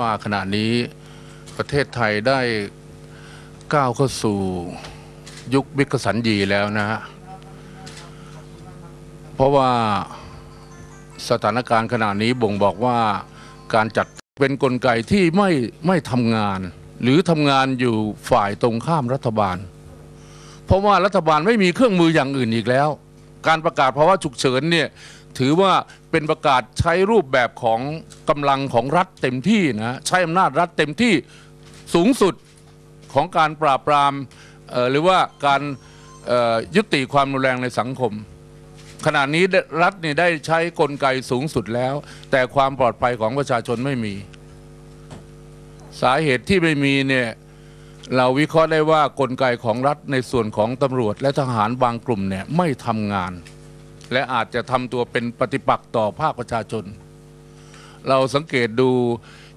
ว่าขณะนี้ประเทศไทยได้ก้าวเข้าสู่ยุควิกสันยีแล้วนะฮะ เพราะว่าสถานการณ์ขณะนี้บ่งบอกว่าการจัดเป็นกลไกที่ไม่ไม่ทำงาน หรือทำงานอยู่ฝ่ายตรงข้ามรัฐบาล เพราะว่ารัฐบาลไม่มีเครื่องมืออย่างอื่นอีกแล้ว การประกาศภาวะฉุกเฉินเนี่ย ถือว่าเป็นประกาศใช้รูปแบบของกำลังของรัฐเต็มที่นะใช้อำนาจรัฐเต็มที่สูงสุดของการปราบปรามหรือว่าการยุติความรุนแรงในสังคม ขณะนี้รัฐนี่ได้ใช้กลไกสูงสุดแล้ว แต่ความปลอดภัยของประชาชนไม่มี สาเหตุที่ไม่มีเนี่ยเราวิเคราะห์ได้ว่ากลไกของรัฐในส่วนของตำรวจและทหารบางกลุ่มเนี่ยไม่ทำงาน และอาจจะทำตัวเป็นปฏิปักษ์ต่อภาคประชาชน เราสังเกตดู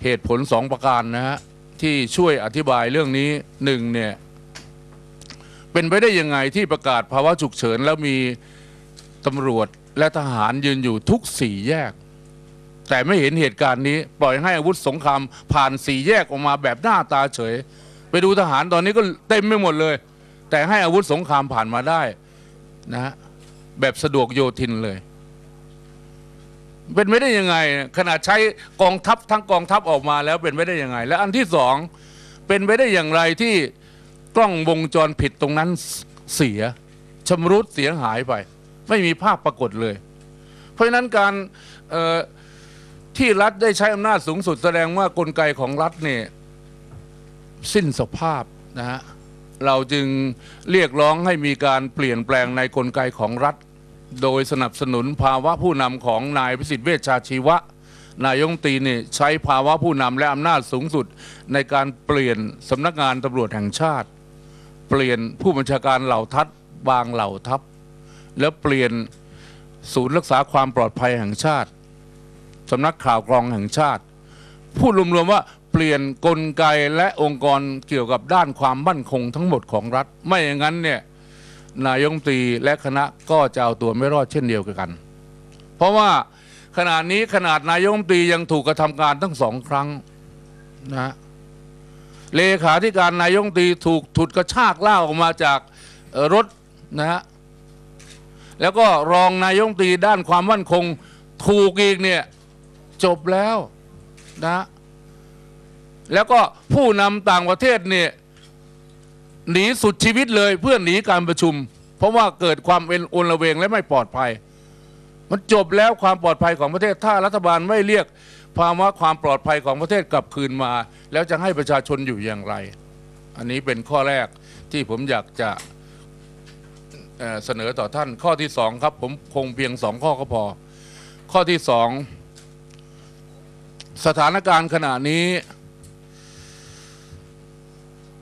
เหตุผลสองประการนะฮะที่ช่วยอธิบายเรื่องนี้หนึ่งเนี่ยเป็นไปได้ยังไงที่ประกาศภาวะฉุกเฉิน แล้วมีตำรวจและทหารยืนอยู่ทุกสี่แยก แต่ไม่เห็นเหตุการณ์นี้ ปล่อยให้อาวุธสงครามผ่านสี่แยกออกมาแบบหน้าตาเฉย ไปดูทหารตอนนี้ก็เต็มไปหมดเลย แต่ให้อาวุธสงครามผ่านมาได้นะฮะ แบบสะดวกโยทินเลย เป็นไม่ได้ยังไง ขนาดใช้กองทัพทั้งกองทัพออกมาแล้วเป็นไม่ได้ยังไง และอันที่สองเป็นไปได้อย่างไรที่กล้องวงจรผิดตรงนั้นเสียชำรุดเสียหายไป ไม่มีภาพปรากฏเลย เพราะนั้นการที่รัฐได้ใช้อำนาจสูงสุดแสดงว่ากลไกของรัฐเนี่ยสิ้นสภาพนะฮะเราจึงเรียกร้องให้มีการเปลี่ยนแปลงในกลไกของรัฐ โดยสนับสนุนภาวะผู้นำของนายพิสิทธิ์เวชชาชีวะ นายกรัฐมนตรีนี่ใช้ภาวะผู้นำและอำนาจสูงสุด ในการเปลี่ยนสำนักงานตำรวจแห่งชาติ เปลี่ยนผู้บัญชาการเหล่าทัพบางเหล่าทัพ แล้วเปลี่ยนศูนย์รักษาความปลอดภัยแห่งชาติสำนักข่าวกรองแห่งชาติ พูดรวมๆว่าเปลี่ยนกลไกและองค์กรเกี่ยวกับด้านความมั่นคงทั้งหมดของรัฐ ไม่อย่างนั้นเนี่ย นายกรัฐมตรีและคณะก็จะเอาตัวไม่รอดเช่นเดียวกัน เพราะว่าขณะนี้ขนาดนายกรัฐมตรียังถูกกระทำการทั้งสองครั้งนะเลขาธิการนายกรัฐมตรีถูกถุดกระชากล่าออกมาจากรถนะฮะแล้วก็รองนายกรัฐมตรีด้านความมั่นคงถูกอีกเนี่ยจบแล้วนะแล้วก็ผู้นำต่างประเทศเนี่ย หนีสุดชีวิตเลยเพื่อหนีการประชุม เพราะว่าเกิดความเป็นโอนละเวงและไม่ปลอดภัย มันจบแล้วความปลอดภัยของประเทศถ้ารัฐบาลไม่เรียกภาวะความปลอดภัยของประเทศกลับคืนมา แล้วจะให้ประชาชนอยู่อย่างไร อันนี้เป็นข้อแรกที่ผมอยากจะเเสนอต่อท่านข้อที่สองครับ ผมคงเพียงสองข้อก็พอ ข้อที่สองสถานการณ์ขณะนี้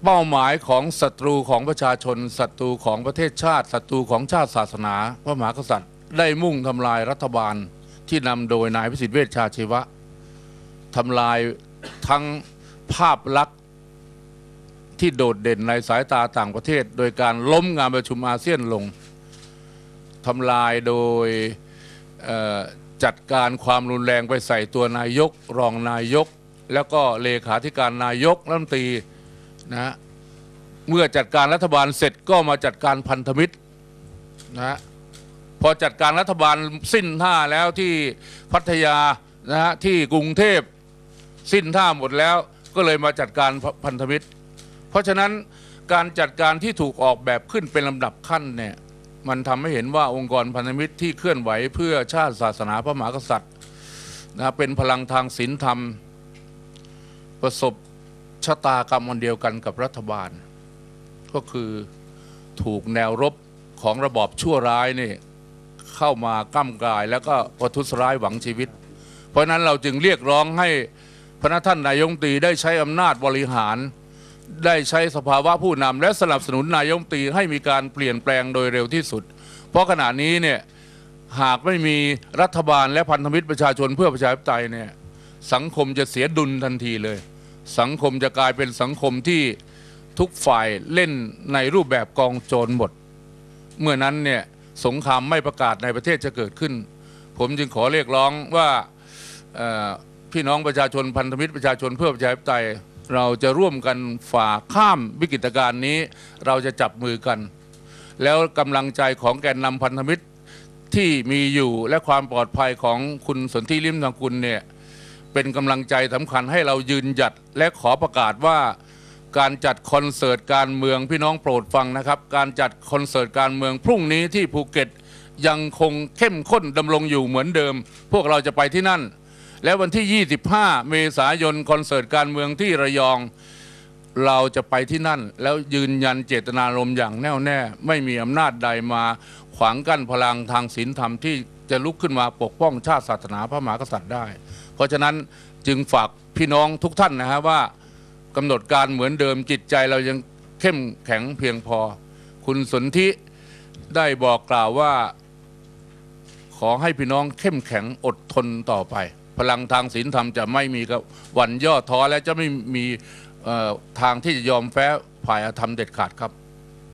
เป้าหมายของศัตรูของประชาชนศัตรูของประเทศชาติศัตรูของชาติศาสนา พระมหากษัตริย์ ได้มุ่งทำลายรัฐบาลที่นำโดยนายพิสิทธิ์เวชชาชีวะทำลายทั้งภาพลักษณ์ที่โดดเด่นในสายตาต่างประเทศ โดยการล้มงานประชุมอาเซียนลงทำลายโดยจัดการความรุนแรงไปใส่ตัวนายก รองนายก แล้วก็เลขาธิการนายกรัฐมนตรี นะเมื่อจัดการรัฐบาลเสร็จก็มาจัดการพันธมิตรนะฮะพอจัดการรัฐบาลสิ้นท่าแล้วที่พัทยานะฮะที่กรุงเทพสิ้นท่าหมดแล้วก็เลยมาจัดการพันธมิตร เพราะฉะนั้นการจัดการที่ถูกออกแบบขึ้นเป็นลำดับขั้นเนี่ยมันทำให้เห็นว่าองค์กรพันธมิตรที่เคลื่อนไหวเพื่อชาติศาสนาพระมหากษัตริย์นะเป็นพลังทางศีลธรรม ประสบ ชะตากรรมวันเดียวกันกับรัฐบาล ก็คือถูกแนวรบของระบอบชั่วร้ายนี่เข้ามาก้ำกาย แล้วก็ประทุษร้ายหวังชีวิต เพราะนั้นเราจึงเรียกร้องให้พระท่านนายกรัฐมนตรีได้ใช้อำนาจบริหาร ได้ใช้สภาวะผู้นำและสนับสนุนนายกรัฐมนตรีให้มีการเปลี่ยนแปลงโดยเร็วที่สุด เพราะขณะนี้เนี่ยหากไม่มีรัฐบาลและพันธมิตรประชาชนเพื่อประชาธิปไตยเนี่ยสังคมจะเสียดุลทันทีเลย สังคมจะกลายเป็นสังคมที่ทุกฝ่ายเล่นในรูปแบบกองโจรหมด เมื่อนั้นเนี่ยสงครามไม่ประกาศในประเทศจะเกิดขึ้น ผมจึงขอเรียกร้องว่าพี่น้องประชาชนพันธมิตรประชาชนเพื่อประชาธิปไตยเราจะร่วมกันฝ่าข้ามวิกฤตการณ์นี้ เราจะจับมือกัน แล้วกำลังใจของแกนนำพันธมิตรที่มีอยู่และความปลอดภัยของคุณสนธิลิมทางคุณเนี่ย เป็นกำลังใจสำคัญให้เรายืนหยัดและขอประกาศว่าการจัดคอนเสิร์ตการเมืองพี่น้องโปรดฟังนะครับ การจัดคอนเสิร์ตการเมืองพรุ่งนี้ที่ภูเก็ตยังคงเข้มข้นดำรงอยู่เหมือนเดิม พวกเราจะไปที่นั่น และวันที่ 25 เมษายนคอนเสิร์ตการเมืองที่ระยอง เราจะไปที่นั่น แล้วยืนยันเจตนารมณ์อย่างแน่วแน่ ไม่มีอำนาจใดมาขวางกั้นพลังทางศีลธรรมที่จะลุกขึ้นมาปกป้องชาติศาสนาพระมหากษัตริย์ได้ เพราะฉะนั้นจึงฝากพี่น้องทุกท่านนะฮะว่ากำหนดการเหมือนเดิมจิตใจเรายังเข้มแข็งเพียงพอ คุณสนธิได้บอกกล่าวว่า ขอให้พี่น้องเข้มแข็งอดทนต่อไป พลังทางศีลธรรมจะไม่มีกับวันย่อท้อและจะไม่มีทางที่จะยอมแพ้ฝ่ายอาธรรมเด็ดขาดครับ